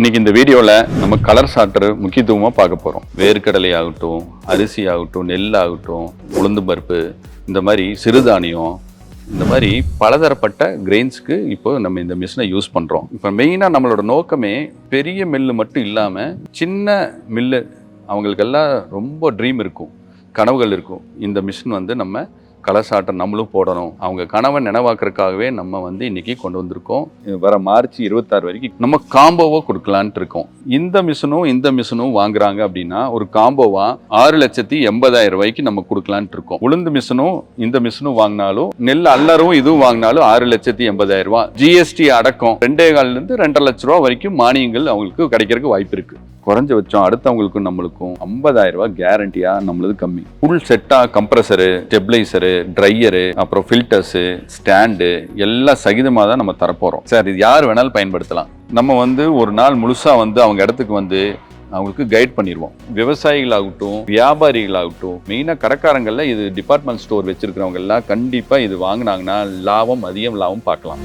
இன்னைக்கு இந்த வீடியோவில் நம்ம கலர் சாட்டர் முக்கியத்துவமாக பார்க்க போகிறோம் வேர்க்கடலை ஆகட்டும் அரிசி ஆகட்டும் நெல் ஆகட்டும் உளுந்து பருப்பு இந்த மாதிரி சிறுதானியம் இந்த மாதிரி பலதரப்பட்ட கிரெயின்ஸ்க்கு இப்போ நம்ம இந்த மிஷினை யூஸ் பண்ணுறோம் இப்போ மெயினாக நம்மளோட நோக்கமே பெரிய மில்லு மட்டும் இல்லாமல் சின்ன மில்லு அவங்களுக்கெல்லாம் ரொம்ப ட்ரீம் இருக்கும். கனவுகள் இருக்கும். இந்த மிஷின் வந்து நம்ம கலசாட்டம் நம்மளும் போடணும். அவங்க கனவை நினைவாக்குறதுக்காகவே நம்ம வந்து இன்னைக்கு கொண்டு வந்திருக்கோம். வர மார்ச் இருபத்தாறு வரைக்கும் நம்ம காம்போவை கொடுக்கலான்ட்டு இருக்கோம். இந்த மிஷினும் இந்த மிஷினும் வாங்குறாங்க அப்படின்னா ஒரு காம்போவா ஆறு லட்சத்தி எண்பதாயிரம் ரூபாய்க்கு நம்ம கொடுக்கலான்ட்டு இருக்கோம். உளுந்து மிஷினும் இந்த மிஷினும் வாங்கினாலும் நெல் அல்லரும் இதுவும் வாங்கினாலும் ஆறு லட்சத்தி எண்பதாயிரம் ரூபாய். ஜிஎஸ்டி அடக்கம். ரெண்டே கால்ல இருந்து ரெண்டரை லட்ச ரூபா வரைக்கும் மானியங்கள் அவங்களுக்கு கிடைக்கிறதுக்கு வாய்ப்பு இருக்கு. குறைஞ்சபட்சம் அடுத்தவங்களுக்கும் நம்மளுக்கும் ஐம்பதாயிரம் ரூபாய் கேரண்டியா நம்மளது கம்மி. ஃபுல் செட்டா கம்ப்ரஸரு ஸ்டெபிளைசரு ட்ரையரு அப்புறம் ஃபில்டர்ஸு ஸ்டாண்டு எல்லாம் சகிதமாக தான் நம்ம தரப்போகிறோம் சார் இது யார் வேணாலும் பயன்படுத்தலாம். நம்ம வந்து ஒரு நாள் முழுசாக வந்து அவங்க இடத்துக்கு வந்து அவங்களுக்கு கைட் பண்ணிடுவோம். விவசாயிகளாகட்டும் வியாபாரிகளாகட்டும் மெயினாக கடைக்காரங்களில் இது டிபார்ட்மெண்ட் ஸ்டோர் வச்சுருக்கிறவங்க எல்லாம் கண்டிப்பாக இது வாங்கினாங்கன்னா லாபம் அதிகம் லாபம் பார்க்கலாம்.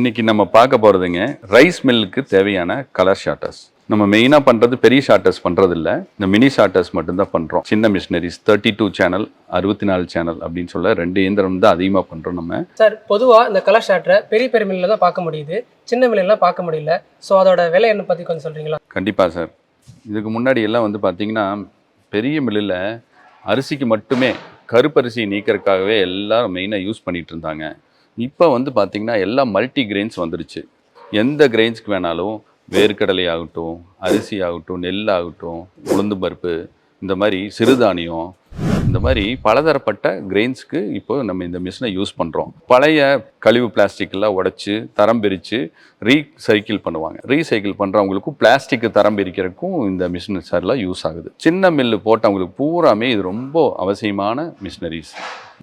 இன்னைக்கு நம்ம பார்க்க போகிறதுங்க ரைஸ் மில்லுக்கு தேவையான கலர் ஷார்ட்டர்ஸ் நம்ம மெயினாக பண்ணுறது பெரிய ஷார்ட்டர்ஸ் பண்ணுறது இல்ல இந்த மினி ஷார்ட்டர்ஸ் மட்டும்தான் பண்ணுறோம் சின்ன மிஷினரிஸ் தேர்ட்டி டூ சேனல் அறுபத்தி நாலு சேனல் அப்படின்னு சொல்ல ரெண்டு இயந்திரம் தான் அதிகமாக பண்ணுறோம் நம்ம. சார் பொதுவாக இந்த கலர் ஷார்ட்டரை பெரிய பெரிய மில்லில் தான் பார்க்க முடியுது. சின்ன மில்லாம் பார்க்க முடியல. ஸோ அதோட விலை என்ன பற்றி கொஞ்சம் சொல்கிறீங்களா கண்டிப்பாக சார் இதுக்கு முன்னாடி எல்லாம் வந்து பார்த்தீங்கன்னா பெரிய மில்லில் அரிசிக்கு மட்டுமே கருப்பரிசி நீக்கிறதுக்காகவே எல்லாரும் மெயினாக யூஸ் பண்ணிட்டு இருந்தாங்க. இப்போ வந்து பார்த்திங்கன்னா எல்லாம் மல்டி கிரெயின்ஸ் வந்துருச்சு. எந்த கிரெயின்ஸ்க்கு வேணாலும் வேர்க்கடலை ஆகட்டும் அரிசி ஆகட்டும் நெல் ஆகட்டும் உளுந்து பருப்பு இந்த மாதிரி சிறுதானியம் இந்த மாதிரி பலதரப்பட்ட கிரெயின்ஸ்க்கு இப்போ நம்ம இந்த மிஷினை யூஸ் பண்ணுறோம் பழைய கழிவு பிளாஸ்டிக்கெல்லாம் உடச்சி தரம் பிரித்து ரீசைக்கிள் பண்ணுவாங்க. ரீசைக்கிள் பண்ணுறவங்களுக்கும் பிளாஸ்டிக் தரம் பிரிக்கிறதுக்கும் இந்த மிஷின் சார்லாம் யூஸ் ஆகுது. சின்ன மில்லு போட்டவங்களுக்கு பூராமே இது ரொம்ப அவசியமான மிஷினரிஸ்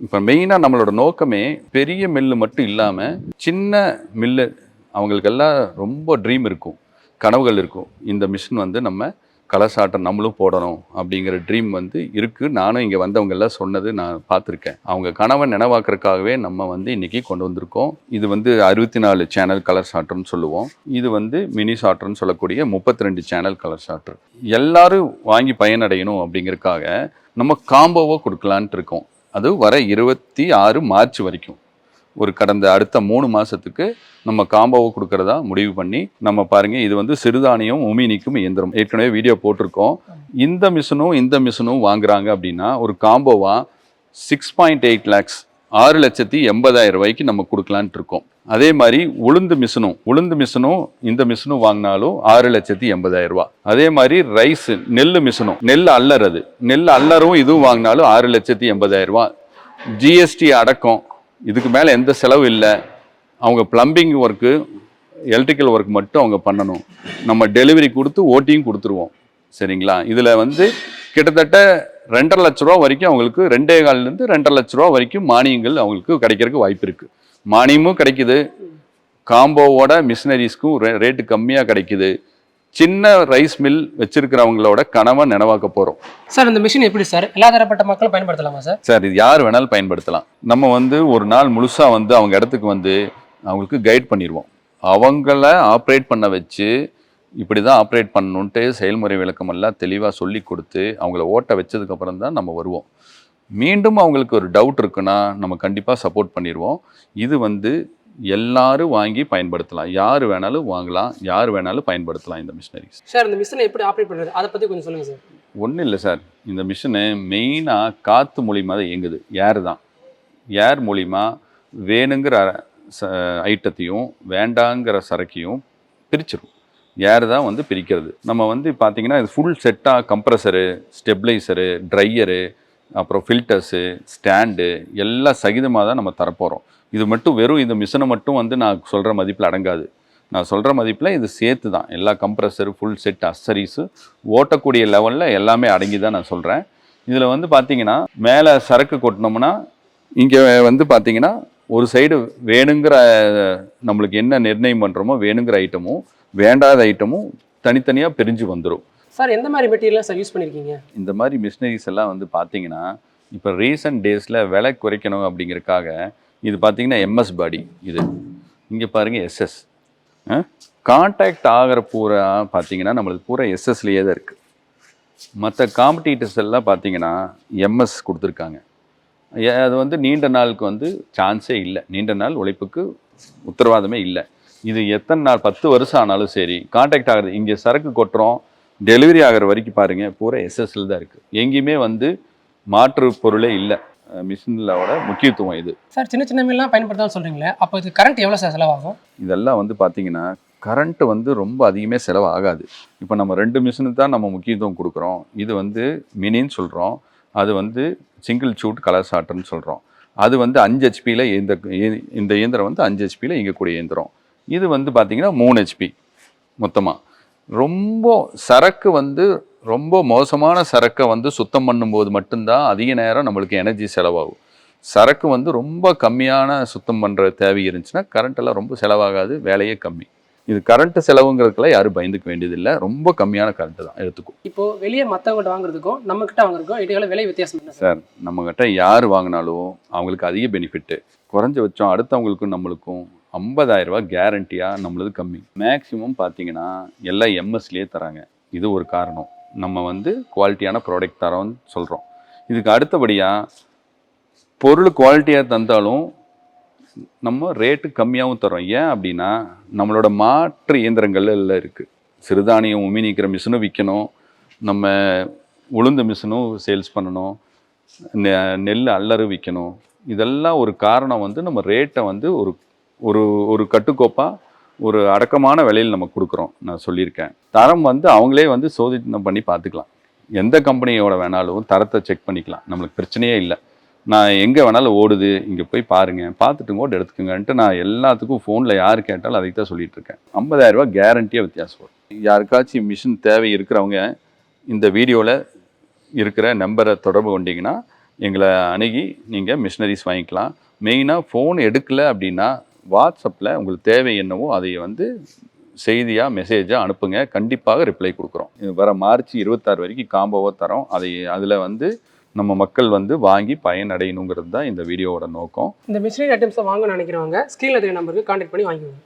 இப்போ மெயினாக நம்மளோட நோக்கமே பெரிய மில்லு மட்டும் இல்லாமல் சின்ன மில்லு அவங்களுக்கெல்லாம் ரொம்ப ட்ரீம் இருக்கும். கனவுகள் இருக்கும். இந்த மிஷின் வந்து நம்ம கலசாட்டம் நம்மளும் போடணும் அப்படிங்கிற ட்ரீம் வந்து இருக்குது நானும் இங்கே வந்தவங்க எல்லாம் சொன்னது நான் பார்த்துருக்கேன். அவங்க கனவை நினைவாக்குறதுக்காகவே நம்ம வந்து இன்னைக்கு கொண்டு வந்திருக்கோம். இது வந்து அறுபத்தி நாலு சேனல் கலர் சாட்டர்னு சொல்லுவோம். இது வந்து மினி சாட்டர்னு சொல்லக்கூடிய முப்பத்தி ரெண்டு சேனல் கலர் சாட்டர் எல்லாரும் வாங்கி பயனடையணும் அப்படிங்கிறதுக்காக நம்ம காம்போவாக கொடுக்கலான்ட்டு இருக்கோம். அது வர இருபத்தி ஆறு மார்ச் வரைக்கும். ஒரு கடந்த அடுத்த மூணு மாதத்துக்கு நம்ம காம்போவை கொடுக்கறதா முடிவு பண்ணி நம்ம பாருங்கள் இது வந்து சிறுதானியம் உமி நீக்கும் இயந்திரம். ஏற்கனவே வீடியோ போட்டிருக்கோம். இந்த மிஷினும் இந்த மிஷினும் வாங்குறாங்க அப்படின்னா ஒரு காம்போவாக சிக்ஸ் பாயிண்ட் எயிட் லேக்ஸ் ஆறு லட்சத்தி எண்பதாயிரம் ரூபாய்க்கு நம்ம கொடுக்கலான்ட்டு இருக்கோம். அதே மாதிரி உளுந்து மிஷினும் உளுந்து மிஷினும் இந்த மிஷினும் வாங்கினாலும் ஆறு லட்சத்தி எண்பதாயிரம் ரூபா அதே மாதிரி ரைஸ் நெல் மிஷினும் நெல் அல்லறது. நெல் அல்லறவும் இதுவும் வாங்கினாலும் ஆறு லட்சத்தி எண்பதாயிரம் ரூபா ஜிஎஸ்டி அடக்கம் இதுக்கு மேலே எந்த செலவு இல்லை. அவங்க பிளம்பிங் ஒர்க்கு எலக்ட்ரிக்கல் ஒர்க் மட்டும் அவங்க பண்ணணும். நம்ம டெலிவரி கொடுத்து ஓட்டியும் கொடுத்துருவோம். சரிங்களா? இதில் வந்து கிட்டத்தட்ட ரெண்டரை லட்ச ரூபா வரைக்கும் அவங்களுக்கு ரெண்டே கால்லேருந்து ரெண்டரை லட்ச ரூபா வரைக்கும் மானியங்கள் அவங்களுக்கு கிடைக்கிறதுக்கு வாய்ப்பு இருக்குது மானியமும் கிடைக்குது. காம்போவோட மிஷினரிஸ்க்கும் ரேட்டு கம்மியாக கிடைக்குது. சின்ன ரைஸ் மில் வச்சிருக்கிறவங்களோட கனவை நினைவாக்க போகிறோம் சார் இந்த மிஷின் எப்படி சார் எல்லா தரப்பட்ட மக்களும் பயன்படுத்தலாமா சார் சார் இது யார் வேணாலும் பயன்படுத்தலாம். நம்ம வந்து ஒரு நாள் முழுசாக வந்து அவங்க இடத்துக்கு வந்து அவங்களுக்கு கைட் பண்ணிடுவோம் அவங்கள ஆப்ரேட் பண்ண வச்சு இப்படி தான் ஆப்ரேட் பண்ணணுன்ட்டு செயல்முறை விளக்கம் எல்லாம் தெளிவாக சொல்லி கொடுத்து அவங்கள ஓட்ட வச்சதுக்கப்புறம் தான் நம்ம வருவோம். மீண்டும் அவங்களுக்கு ஒரு டவுட் இருக்குன்னா நம்ம கண்டிப்பாக சப்போர்ட் பண்ணிடுவோம் இது வந்து எல்லாரும் வாங்கி பயன்படுத்தலாம். யார் வேணாலும் வாங்கலாம். யார் வேணாலும் பயன்படுத்தலாம் இந்த மிஷினரிஸ். சார் இந்த மிஷினை எப்படி ஆப்ரேட் பண்ணுறது அதை பற்றி கொஞ்சம் சொல்லுங்கள் சார். ஒன்றும் இல்லை சார். இந்த மிஷினு மெயினாக காற்று மூலிமா தான் இயங்குது. ஏர் தான். ஏர் மூலிமா வேணுங்கிற ச ஐட்டத்தையும் வேண்டாங்கிற சரக்கையும் பிரிச்சிடும் ஏர் தான் வந்து பிரிக்கிறது. நம்ம வந்து பார்த்தீங்கன்னா இது ஃபுல் செட்டாக கம்ப்ரஸரு ஸ்டெபிளைசரு ட்ரையரு அப்புறம் ஃபில்டர்ஸு ஸ்டாண்டு எல்லாம் சகிதமாக தான் நம்ம தரப்போகிறோம் இது மட்டும் வெறும் இந்த மிஷினை மட்டும் வந்து நான் சொல்கிற மதிப்பில் அடங்காது. நான் சொல்கிற மதிப்பில் இது சேர்த்து தான் எல்லா கம்ப்ரஸர் ஃபுல் செட் அசரிஸு ஓட்டக்கூடிய லெவலில் எல்லாமே அடங்கி தான் நான் சொல்கிறேன் இதில் வந்து பார்த்தீங்கன்னா மேலே சரக்கு கொட்டினோம்னா இங்கே வந்து பார்த்தீங்கன்னா ஒரு சைடு வேணுங்கிற நம்மளுக்கு என்ன நிர்ணயம் பண்ணுறோமோ வேணுங்கிற ஐட்டமும் வேண்டாத ஐட்டமும் தனித்தனியாக பிரிஞ்சு வந்துடும் சார் எந்த மாதிரி மெட்டீரியல்லாம் சார் யூஸ் பண்ணியிருக்கீங்க இந்த மாதிரி மிஷினரிஸ் எல்லாம் வந்து பார்த்தீங்கன்னா இப்போ ரீசன்ட் டேஸில் விலை குறைக்கணும் அப்படிங்கிறக்காக இது பார்த்தீங்கன்னா எம்எஸ் பாடி இது. இங்கே பாருங்கள் எஸ்எஸ் காண்டாக்ட் ஆகிற பூரா பார்த்தீங்கன்னா நம்மளுக்கு பூரா எஸ்எஸ்லேயே தான் இருக்குது மற்ற காம்படிட்டர்ஸ் எல்லாம் பார்த்தீங்கன்னா எம்எஸ் கொடுத்துருக்காங்க. ஏ- அது வந்து நீண்ட நாளுக்கு வந்து சான்ஸே இல்லை. நீண்ட நாள் உழைப்புக்கு உத்தரவாதமே இல்லை. இது எத்தனை நாள் பத்து வருஷம் ஆனாலும் சரி காண்டாக்ட் ஆகிறது இங்கே சரக்கு கொட்டுறோம் டெலிவரி ஆகிற வரைக்கும் பாருங்கள் பூரா எஸ்எஸ்எல் தான் இருக்குது எங்கேயுமே வந்து மாற்று பொருளே இல்லை. மிஷினோட முக்கியத்துவம் இது. சார் சின்ன சின்ன மீன்லாம் பயன்படுத்தலாம் சொல்றீங்களே அப்போ இது கரண்ட் எவ்வளோ சார் செலவாகும்? இதெல்லாம் வந்து பார்த்தீங்கன்னா கரண்ட்டு வந்து ரொம்ப அதிகமே செலவு ஆகாது இப்போ நம்ம ரெண்டு மிஷினுக்கு தான் நம்ம முக்கியத்துவம் கொடுக்குறோம். இது வந்து மினின்னு சொல்கிறோம் அது வந்து சிங்கிள் சூட் கலர் சாட்டர்னு சொல்கிறோம் அது வந்து அஞ்சு ஹெச்பியில் இந்த இந்த இயந்திரம் வந்து அஞ்சு ஹெச்பியில் இயங்கக்கூடிய இயந்திரம். இது வந்து பார்த்தீங்கன்னா மூணு ஹெச்பி மொத்தமாக ரொம்ப சரக்கு வந்து ரொம்ப மோசமான சரக்கை வந்து சுத்தம் பண்ணும்போது மட்டும்தான் அதிக நேரம் நம்மளுக்கு எனர்ஜி செலவாகும். சரக்கு வந்து ரொம்ப கம்மியான சுத்தம் பண்ணுற தேவை இருந்துச்சுன்னா கரண்ட் எல்லாம் ரொம்ப செலவாகாது வேலையே கம்மி. இது கரண்ட் செலவுங்கிறதுக்கெல்லாம் யாரும் பயந்துக்க வேண்டியதில்லை. ரொம்ப கம்மியான கரண்ட் தான் எடுத்துக்கும் இப்போ வெளியே மற்றவங்கள்ட்ட வாங்குறதுக்கும் நம்ம கிட்ட வாங்குறதுக்கும் இடையில விலை வித்தியாசம் சார்? நம்மக்கிட்ட யார் வாங்கினாலும் அவங்களுக்கு அதிக பெனிஃபிட்டு குறைஞ்சபட்சம் அடுத்தவங்களுக்கும் நம்மளுக்கும் 50000 கேரண்டியாக நம்மளது கம்மி. மேக்ஸிமம் பார்த்தீங்கன்னா எல்லாம் எம்எஸ்லேயே தராங்க. இது ஒரு காரணம். நம்ம வந்து குவாலிட்டியான ப்ராடக்ட் தரோன்னு சொல்கிறோம் இதுக்கு அடுத்தபடியாக பொருள் குவாலிட்டியாக தந்தாலும் நம்ம ரேட்டு கம்மியாகவும் தரோம் ஏன் அப்படின்னா நம்மளோட மாற்று இயந்திரங்கள் எல்லாம் இருக்குது சிறுதானியம் உமி நீக்கிற மிஷினும் விற்கணும் நம்ம உளுந்து மிஷினும் சேல்ஸ் பண்ணணும். நெ- நெல் அல்லறு விற்கணும் இதெல்லாம் ஒரு காரணம் வந்து நம்ம ரேட்டை வந்து ஒரு ஒரு ஒரு கட்டுக்கோப்பாக ஒரு அடக்கமான விலையில் நம்ம கொடுக்குறோம். நான் சொல்லியிருக்கேன். தரம் வந்து அவங்களே வந்து சோதித்தம் பண்ணி பார்த்துக்கலாம். எந்த கம்பெனியோட வேணாலும் தரத்தை செக் பண்ணிக்கலாம். நம்மளுக்கு பிரச்சனையே இல்லை. நான் எங்கே வேணாலும் ஓடுது இங்கே போய் பாருங்கள் பார்த்துட்டு கூட எடுத்துக்கோங்கன்ட்டு நான் எல்லாத்துக்கும் ஃபோனில் யார் கேட்டாலும் அதை தான் சொல்லிட்டு இருக்கேன் 50000 கேரண்டியாக வித்தியாசம் வரும். யாருக்காச்சும் மிஷின் தேவை இருக்கிறவங்க இந்த வீடியோவில் இருக்கிற நம்பரை தொடர்பு கொண்டிங்கன்னா எங்களை அணுகி நீங்கள் மிஷினரிஸ் வாங்கிக்கலாம். மெயினாக ஃபோன் எடுக்கலை அப்படின்னா வாட்ஸ்அப்பில் உங்களுக்கு தேவை என்னவோ அதை வந்து செய்தியாக மெசேஜாக அனுப்புங்க. கண்டிப்பாக ரிப்ளை கொடுக்குறோம். இது வர மார்ச் இருபத்தாறு வரைக்கும் காம்போவாக தரோம். அதை அதில் வந்து நம்ம மக்கள் வந்து வாங்கி பயனடையணுங்கிறது தான் இந்த வீடியோவோட நோக்கம். இந்த மிஷினரி ஐட்டம்ஸை வாங்கணும்னு நினைக்கிறவங்க ஸ்க்ரீனில் தெரிய நம்பருக்கு கான்டாக்ட் பண்ணி வாங்கிக்கோங்க.